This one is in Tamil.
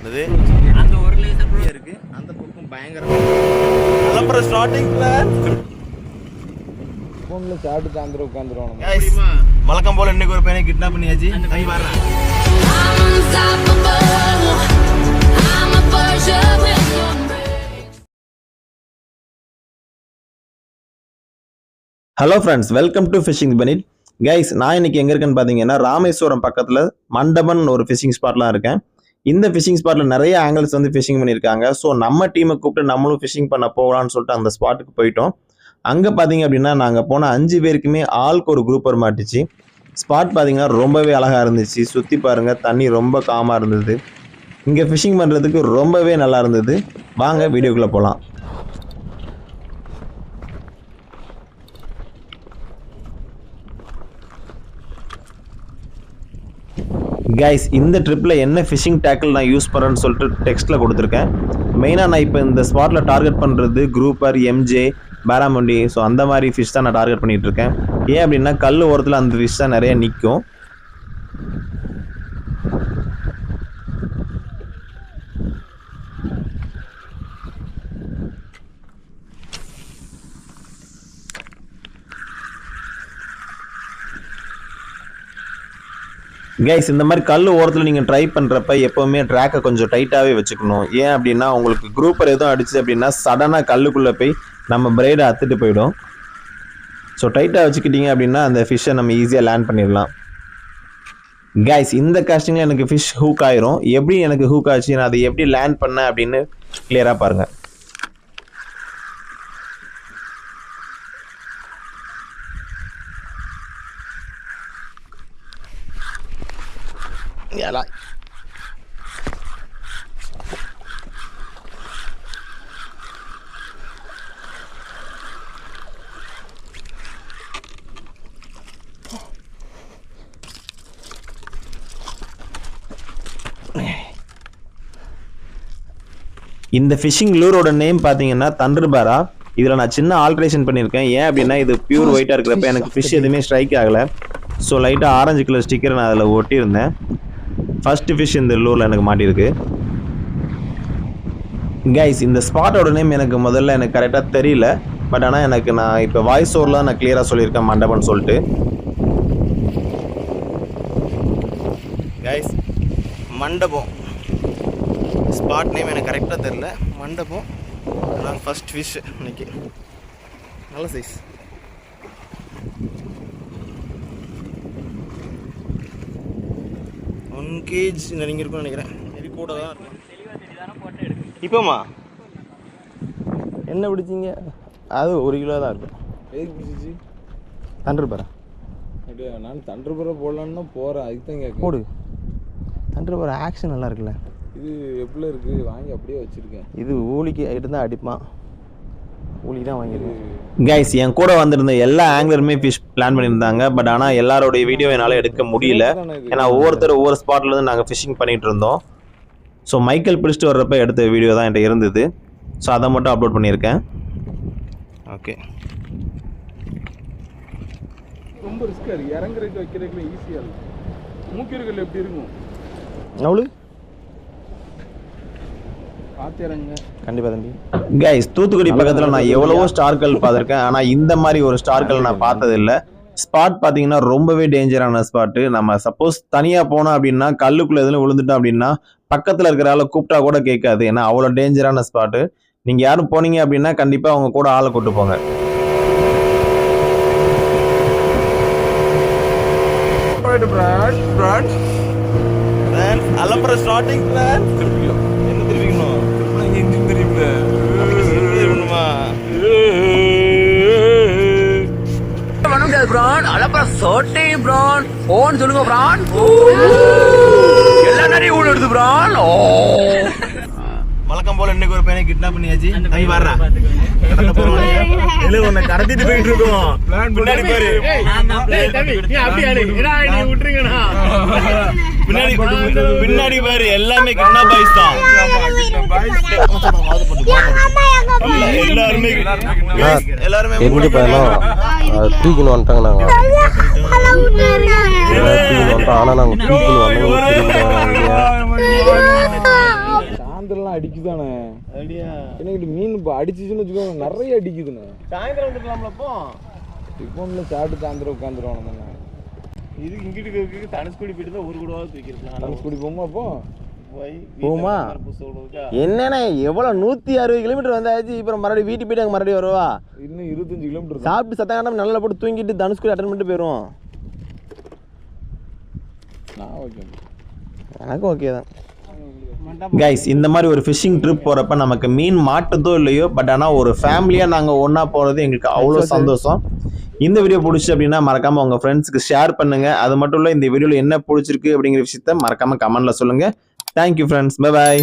என்னது அந்த ஒரு லேசர் இருக்கு அந்த பக்கம் பயங்கர அப்புறம் ஸ்டார்டிங் பிளான் ஃபோனில் சாட்டு தாந்திர உட்காந்துருவானுங்க வழக்கம் போல இன்னைக்கு ஒரு பையனை கிட்னாப் பண்ணியாச்சு. பையன் வர்றேன். Hello friends welcome to fishing பனிட் guys நான் இன்னைக்கு எங்கே இருக்கேன்னு பார்த்தீங்கன்னா ராமேஸ்வரம் பக்கத்தில் மண்டபன் ஒரு ஃபிஷிங் ஸ்பாட்லாம் இருக்கேன். இந்த ஃபிஷிங் ஸ்பாட்டில் நிறைய ஆங்கிள்ஸ் வந்து ஃபிஷிங் பண்ணியிருக்காங்க. ஸோ நம்ம டீமை கூப்பிட்டு நம்மளும் ஃபிஷிங் பண்ண போகலான்னு சொல்லிட்டு அந்த ஸ்பாட்டுக்கு போயிட்டோம். அங்கே பார்த்தீங்க அப்படின்னா நாங்கள் போன அஞ்சு பேருக்குமே ஆளுக்கு ஒரு குரூப்பர் மாட்டிச்சு. ஸ்பாட் பார்த்தீங்கன்னா ரொம்பவே அழகாக இருந்துச்சு. சுற்றி பாருங்கள் தண்ணி ரொம்ப காமாக இருந்தது. இங்கே ஃபிஷிங் பண்ணுறதுக்கு ரொம்பவே நல்லா இருந்தது. வாங்க வீடியோக்குள்ளே போகலாம் கைஸ் இந்த ட்ரிப்பில் என்ன ஃபிஷிங் டேக்கிள் நான் யூஸ் பண்ணுறேன்னு சொல்லிட்டு டெக்ஸ்ட்டில் கொடுத்துருக்கேன். மெயினாக நான் இப்போ இந்த ஸ்பாட்டில் டார்கெட் பண்ணுறது குரூப்பர் எம்ஜே பேராமுண்டி ஸோ அந்த மாதிரி ஃபிஷ் தான் நான் டார்கெட் பண்ணிகிட்டு இருக்கேன். ஏன் அப்படின்னா கல் ஓரத்தில் அந்த ஃபிஷ் தான் நிறைய நிற்கும் கைஸ் இந்த மாதிரி கல் ஓரத்தில் நீங்கள் ட்ரை பண்ணுறப்ப எப்போவுமே ட்ராக்கை கொஞ்சம் டைட்டாகவே வச்சுக்கணும். ஏன் அப்படின்னா உங்களுக்கு குரூப்பர் எதுவும் அடிச்சு அப்படின்னா சடனாக கல்லுக்குள்ளே போய் நம்ம பிரைடை அத்துட்டு போயிடும். ஸோ டைட்டாக வச்சுக்கிட்டீங்க அப்படின்னா அந்த ஃபிஷ்ஷை நம்ம ஈஸியாக லேண்ட் பண்ணிடலாம். கைஸ் இந்த காஸ்டிங்கில் எனக்கு ஃபிஷ் ஹூக் ஆயிரும். எப்படி எனக்கு ஹூக் ஆச்சு நான் அதை எப்படி லேண்ட் பண்ணேன் அப்படின்னு கிளியராக பாருங்கள் ஏலா இந்த ஃபிஷிங் லூரோட நேம் பார்த்தீங்கன்னா தண்டர்பாரா இதில் நான் சின்ன ஆல்ட்ரேஷன் பண்ணியிருக்கேன். ஏன் அப்படின்னா இது பியூர் ஒயிட்டாக இருக்கிறப்ப எனக்கு ஃபிஷ் எதுவுமே ஸ்ட்ரைக் ஆகலை. ஸோ லைட்டாக ஆரஞ்சு கலர் ஸ்டிக்கர் நான் அதில் ஒட்டியிருந்தேன். ஃபஸ்ட்டு ஃபிஷ் இந்த லூரில் எனக்கு மாட்டியிருக்கு. கைஸ் இந்த ஸ்பாட்டோட நேம் எனக்கு முதல்ல எனக்கு கரெக்டாக தெரியல. பட் ஆனால் எனக்கு நான் இப்போ வாய்ஸ் ஓவரில் நான் கிளியராக சொல்லியிருக்கேன் மண்டபம்னு சொல்லிட்டு. கைஸ் மண்டபம். ஸ்பாட் நேம் எனக்கு கரெக்டாக தெரில மண்டபம். நான் ஃபர்ஸ்ட் ஃபிஷ் இன்னைக்கு. நல்ல சைஸ் ஒன் கேஜ் நெருங்கி இருக்கும்னு நினைக்கிறேன். இது கூட தான் இருக்கும். இப்போமா என்ன பிடிச்சிங்க? அது ஒரு கிலோ தான் இருக்கும். எதுக்கு பிடிச்சிச்சு? தண்டர் பாரு அப்படியே? நான் தண்டர்புரம் போடலான்னு தான் போகிறேன் அதுக்கு தான் கேட்க போடு. தண்டர் பாரு ஆக்ஷன் நல்லா இருக்குல்ல. இது எப்படி இருக்குது வாங்கி அப்படியே வச்சுருக்கேன். இது ஆகிட்டு தான் அடிப்பான். ஊலி தான் வாங்கியிருக்கேன் கைஸ் என் கூட வந்திருந்த எல்லா ஆங்கிலருமே ஃபிஷ் பிளான் பண்ணியிருந்தாங்க பட் ஆனால் எல்லாரோடைய வீடியோ என்னால் எடுக்க முடியல. ஏன்னா ஒவ்வொருத்தர் ஒவ்வொரு ஸ்பாட்ல இருந்து நாங்கள் ஃபிஷிங் பண்ணிட்டு இருந்தோம். ஸோ மைக்கேல் பிடிச்சிட்டு வர்றப்ப எடுத்த வீடியோ தான் என்கிட்ட இருந்தது. ஸோ அதை மட்டும் அப்லோட் பண்ணியிருக்கேன். ஓகே ரொம்ப ரிஸ்க்காக இருக்குது இறங்குறதுக்கு வைக்கிறதுக்குள்ள ஈஸியாக இருக்கும் மூக்கிற்கள் எப்படி இருக்கும்? அவ்வளோ கண்டிப்பாக தம்பி. கைஸ் தூத்துக்குடி பக்கத்தில் நான் எவ்வளவோ ஸ்டார்கள் பார்த்துருக்கேன். ஆனால் இந்த மாதிரி ஒரு ஸ்டார்கள் நான் பார்த்ததில்ல. ஸ்பாட் பார்த்தீங்கன்னா ரொம்பவே டேஞ்சரான ஸ்பாட்டு நம்ம சப்போஸ் தனியாக போனோம் அப்படின்னா கல்லுக்குள்ள எதுவும் விழுந்துட்டோம் அப்படின்னா பக்கத்தில் இருக்கிற ஆளை கூப்பிட்டா கூட கேட்காது. ஏன்னா அவ்வளோ டேஞ்சரான ஸ்பாட்டு நீங்கள் யாரும் போனீங்க அப்படின்னா கண்டிப்பாக அவங்க கூட ஆளை கூட்டு போங்க. அலப்புற ஸ்டார்டிங் பிளான் அலப்பற சோட்டை பிரான் ஓன் சொல்லுங்க பிரான் எல்லா நிறைய ஊழல் எடுத்து பிரான் ஓ. வழக்கம் போல இன்னைக்கு ஒரு பையனை கிட்னாப் பண்ணியாச்சு. நீ. வர்றா இல்ல உன்னை கடத்திட்டு போயிட்டு இருக்கோம். பின்னாடி பாரு. பின்னாடி பின்னாடி பாரு எல்லாமே கிட்னாப் பாய்ஸ் தான். எல்லாருமே எல்லாருமே எங்க பையனும் தூக்கின்னு வந்துட்டாங்க நாங்கள் தூக்கின்னு வந்துட்டோம். ஆனால் நாங்கள் தூக்கின்னு வந்தோம். அடிக்குதானே? அப்படியா எனக்கு மீன் இப்போ அடிச்சுச்சுன்னு வச்சுக்கோங்க. நிறைய அடிக்குதுண்ணே. சாயந்தரம் வந்துக்கலாம்ல அப்போ? டிஃபனில் சாப்பிட்டு சாயந்தரம் உட்காந்துருவானு தானே இது இங்கிட்டு தனுஷ்கோடி போயிட்டு தான் ஒரு கூடவாவது தூக்கிருக்கலாம் தனுஷ்கோடி போமா அப்போ? போமா என்னண்ணே எவ்வளோ நூற்றி அறுபது கிலோமீட்டர் வந்தாச்சு? இப்போ மறுபடியும் வீட்டுக்கு போயிட்டு அங்கே மறுபடியும் வருவா? இன்னும் இருபத்தஞ்சு கிலோமீட்டர் சாப்பிட்டு சத்தம் நல்லா போட்டு தூங்கிட்டு தனுஷ்கோடி அட்டன் பண்ணிட்டு போயிடுவோம். நான் ஓகே எனக்கும் ஓகே தான். கைஸ் இந்த மாதிரி ஒரு ஃபிஷிங் ட்ரிப் போகிறப்ப நமக்கு மீன் மாட்டுதோ இல்லையோ பட் ஆனால் ஒரு ஃபேமிலியாக நாங்கள் ஒன்றா போகிறது எங்களுக்கு அவ்வளோ சந்தோஷம். இந்த வீடியோ பிடிச்சி அப்படின்னா மறக்காமல் உங்கள் ஃப்ரெண்ட்ஸுக்கு ஷேர் பண்ணுங்கள் அது மட்டும் இல்லை இந்த வீடியோவில் என்ன பிடிச்சிருக்கு அப்படிங்கிற விஷயத்த மறக்காமல் கமெண்ட்டில் சொல்லுங்கள் தேங்க்யூ ஃப்ரெண்ட்ஸ் பை பாய்